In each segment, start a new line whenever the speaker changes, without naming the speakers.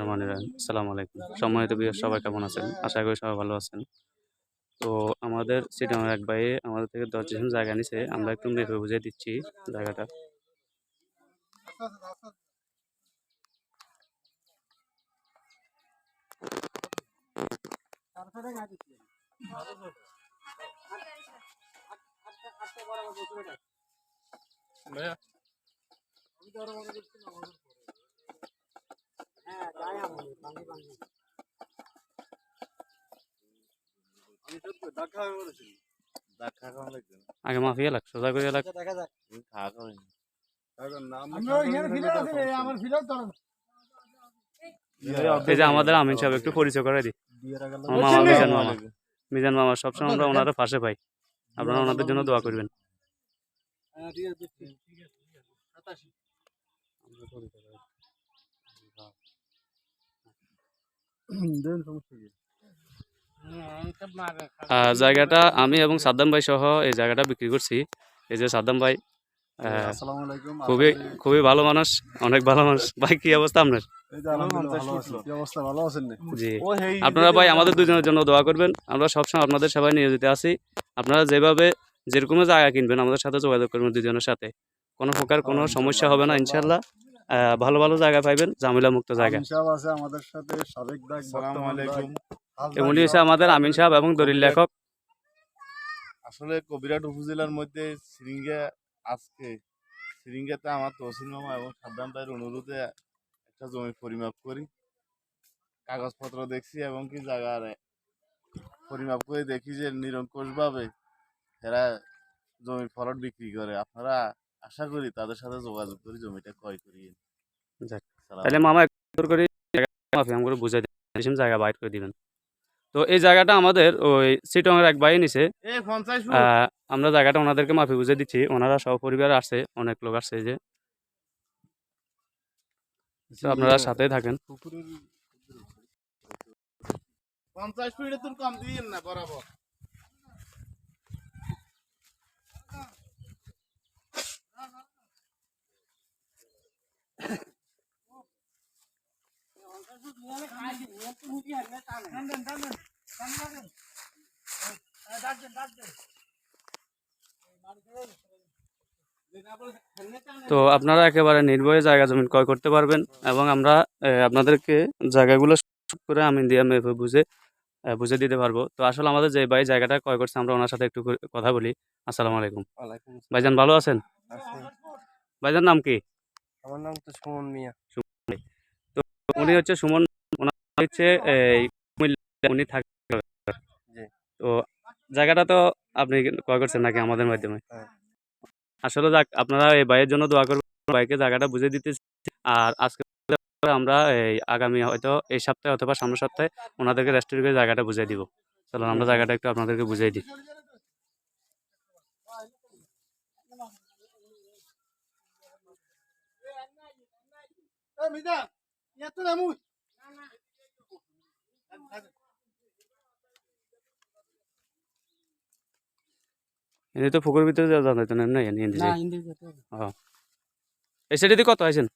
রহমান আসসালামু আলাইকুম। সম্মানিত বিয়ার সবাই কেমন আছেন? আশা করি সবাই ভালো আছেন। তো আমাদের সিটামের এক ভাই আমাদের থেকে দশ জায়গা নিছে। আমরা একটু মেপে বুঝে দিচ্ছি জায়গাটা। আগে মাফিয়া লাগ সোজা করে লাগ। এই যে আমাদের আমিন সাহেব একটু পরিচয় করে দিই। আমার মামা মিজান মামা। মিজান মামা সবসময় আমরা ওনারা পাশে পাই। আপনারা ওনাদের জন্য দোয়া করবেন। জায়গাটা আমি এবং সাদ্দাম ভাই সহ এই জায়গাটা বিক্রি করছি। এই যে সাদ্দাম ভাই খুবই খুবই ভালো মানুষ অনেক ভালো মানুষ। ভাই কি অবস্থা আপনার? জি। আপনারা ভাই আমাদের দুজনের জন্য দোয়া করবেন। আমরা সবসময় আপনাদের সবাই নিয়োজিত আছি। আপনারা যেভাবে যেরকম জায়গা কিনবেন আমাদের সাথে যোগাযোগ করবেন দুজনের সাথে। কোনো প্রকার কোনো সমস্যা হবে না ইনশাল্লাহ ভালো ভালো জায়গা পাইবেন ঝামেলা মুক্ত জায়গা
আছে আমাদের সাথে সাবেক
এমনি হচ্ছে আমাদের আমিন সাহেব এবং দলিল লেখক।
আসলে কবিরাট উপজেলার মধ্যে সিরিঙ্গা আজকে সিরিঙ্গাতে আমার তহসিল মামা এবং সাদ্দাম ভাইয়ের অনুরোধে একটা জমি পরিমাপ করি। কাগজপত্র দেখছি এবং কি জায়গার পরিমাপ করে দেখি যে নিরঙ্কুশভাবে এরা জমি ফলট বিক্রি করে। আপনারা আশা করি তাদের সাথে যোগাযোগ করি জমিটা ক্রয় করি।
তাহলে মামা একটু করে মাফি করে বুঝাই দিবেন জায়গা বাইর করে দিবেন। তো এই জায়গাটা আমাদের ওই সিটংয়ের এক ভাই নিছে। আমরা জায়গাটা ওনাদেরকে মাফি বুঝে দিচ্ছি। ওনারা সপরিবার আসছে অনেক লোক আসছে যে। আপনারা সাথে থাকেন।
পঞ্চাশ ফিটে তোর কম দিন না বরাবর।
তো আপনারা একেবারে নির্ভয়ে জায়গা জমি ক্রয় করতে পারবেন এবং আমরা আপনাদেরকে জায়গাগুলো করে আমি দিয়ে মেপে বুঝে বুঝে দিতে পারব। তো আসলে আমাদের যে ভাই জায়গাটা ক্রয় করছে আমরা ওনার সাথে একটু কথা বলি। আসসালামু আলাইকুম। ভাইজান ভালো আছেন? ভাইজান নাম কি?
আমার নাম তো সুমন মিয়া।
উনি হচ্ছে সুমন ওনার হচ্ছে উনি থাকে তো জায়গাটা তো আপনি ক্রয় করছেন নাকি আমাদের মাধ্যমে?
হ্যাঁ।
আসলে যাক আপনারা এই ভাইয়ের জন্য দোয়া করবেন। ভাইকে জায়গাটা বুঝে দিতেছি আর আজকে আমরা এই আগামী হয়তো এই সপ্তাহে অথবা সামনের সপ্তাহে ওনাদেরকে রেস্টুরেন্ট করে জায়গাটা বুঝিয়ে দিব। চলুন আমরা জায়গাটা একটু আপনাদেরকে বুঝিয়ে দিই। এনে তো পুকুর ভিতরে যাওয়া জানাইতো না না এনে দিছে এই সাইডে দিয়ে কত আছেন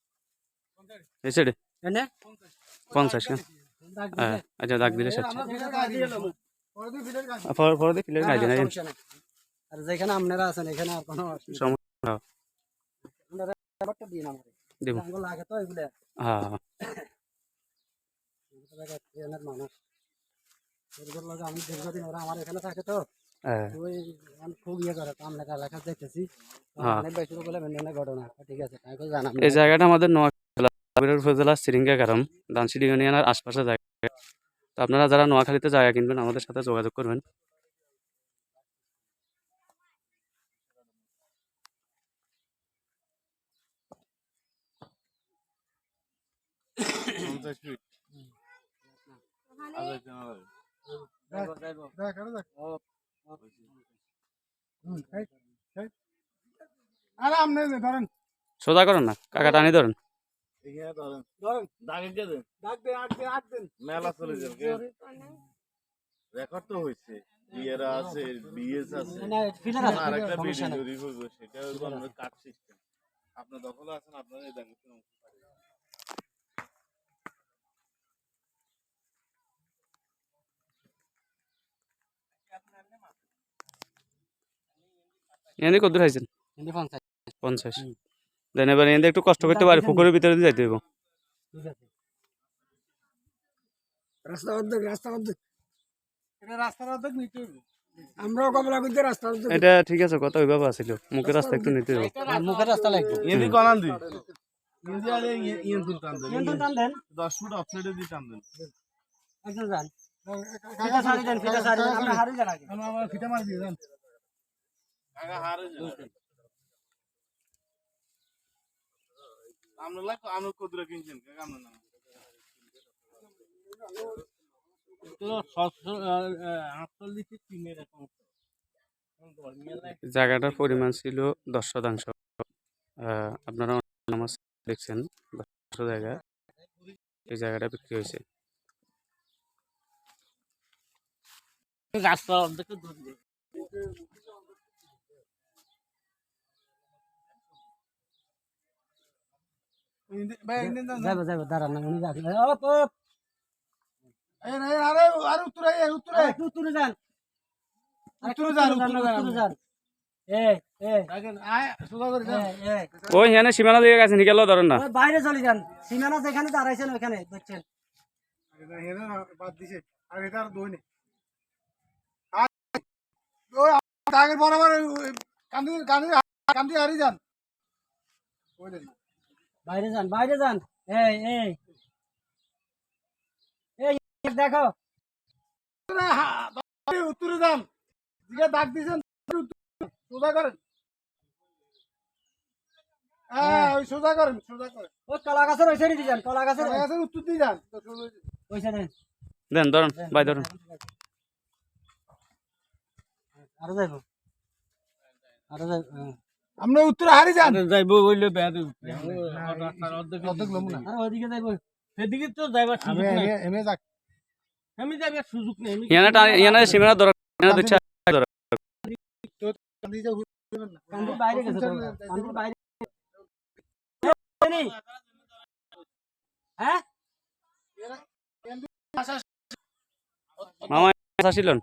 এই সাইডে পঞ্চাশ হ্যাঁ হ্যাঁ, আচ্ছা দাগ দিলে সাচ্ছি পরে পরে দিয়ে ক্লিয়ার গাই দিন
আর যেখানে আপনারা আছেন এখানে আর কোনো
সমস্যা
ব্যাপারটা দিন আমার
দিব
লাগে তো এগুলো।
হ্যাঁ।
মানুষ। আমি দীর্ঘদিন ওরা আমার এখানে থাকে
এই জায়গাটা আমাদের নোয়াখালী উপজেলা সিরিঙ্গা গ্রাম দানসিডি ইউনিয়নের আশপাশে জায়গা। তো আপনারা যারা নোয়াখালীতে জায়গা কিনবেন আমাদের সাথে যোগাযোগ করবেন।
পঞ্চাশ ফিট
সোজা করেন না কাকা টানি ধরেন।
মেলা চলে যাবে রেকর্ড তো হয়েছে। বিয়েরা আছে বিএস আছে। আর একটা ভিডিও তৈরি করব সেটা কাট সিস্টেম আপনার দখলে আছেন আপনারা এই
এনে কত খাইছেন?
কিন্তু পঞ্চাশ।
দেন এবার এনে একটু কষ্ট করতে পারি পুকুরের ভিতরে দিয়ে যাইতে হইব।
ঠিক আছে। রাস্তা অর্ধেক রাস্তা অর্ধেক।
এটা রাস্তার অর্ধেক নিতে হইবে।
আমরাও কমলা করতে রাস্তা
এটা ঠিক আছে কথা ওইভাবে আসিল মুখের রাস্তা একটু নিতে হইব।
মুখের রাস্তা লাগবে।
ইয়েদি কনান দি ইয়েদি আরে টান দেন।
কিন্তু টান দেন।
দশ ফুট অফসাইডে দি টান দেন।
একজন যান। ফিটা সারি দেন ফিটা সারি। দেন আমরা হারি যান আগে।
আমরা ফিটা মারি দিয়ে
আমরা লাগ আমরা কদুরা কিনছেন
জায়গাটার পরিমাণ ছিল দশ শতাংশ। আপনারা নামাজ দেখছেন দশ জায়গা। এই জায়গাটা বিক্রি হয়েছে।
রাস্তা অর্ধেক ধরবে
ইন্দি- ভাই, ইন্দিন যান, যান।
যাবে যাবে দাঁড়ান না উনি যাবে অপ অপ।
এই না, আরে আরে উত্তরে এই উত্তরে।
একটু উত্তরে যান।
উত্তরে যান উত্তরে যান
ওই হ্যাঁ সীমানা দিয়ে গেছেন গেল ধরেন না।
বাইরে চলে যান। সীমানা যেখানে দাঁড়াইছেন ওইখানে বুঝছেন
এটা বাদ দিছে। আর এটা আর দই নেই। আর আগের বরাবর কান্দি কান্দি কান্দি হারিয়ে যান। ওই দেখুন।
বাইরে যান বাইরে যান। এই এই। এই দেখো।
উত্তরে হা- বাড়ি উত্তরে যান। দিকে দাগ দিয়েছেন সোজা করেন। হ্যাঁ ওই সোজা করেন সোজা করেন।
ওই কলা গাছের ওই সাইডে যান কলা গাছের
গেছেন উত্তর দিয়ে যান। তো সোজা-
ওই সাইডে
দেন। ধরেন বাই ধরেন।
আরও যাইব। আরও যাইব
আপনি উত্তর হারিয়ে যান।
যাইবো বললে বেয়াদ
অর্ধেক লম্ব না।
আর ওইদিকে যাইব।
সেদিকে তো যাইবার সুযোগ নাই।
এমে- এমে যাক।
আমি যাইবার সুযোগ নেই
ইয়ানা ইয়ানা সীমানা ধরেন ইয়ানা দুই
কান্দি যাও
কান্দির বাইরে গেছে তো বাইরে হ্যাঁ?
মামা আসিলেন।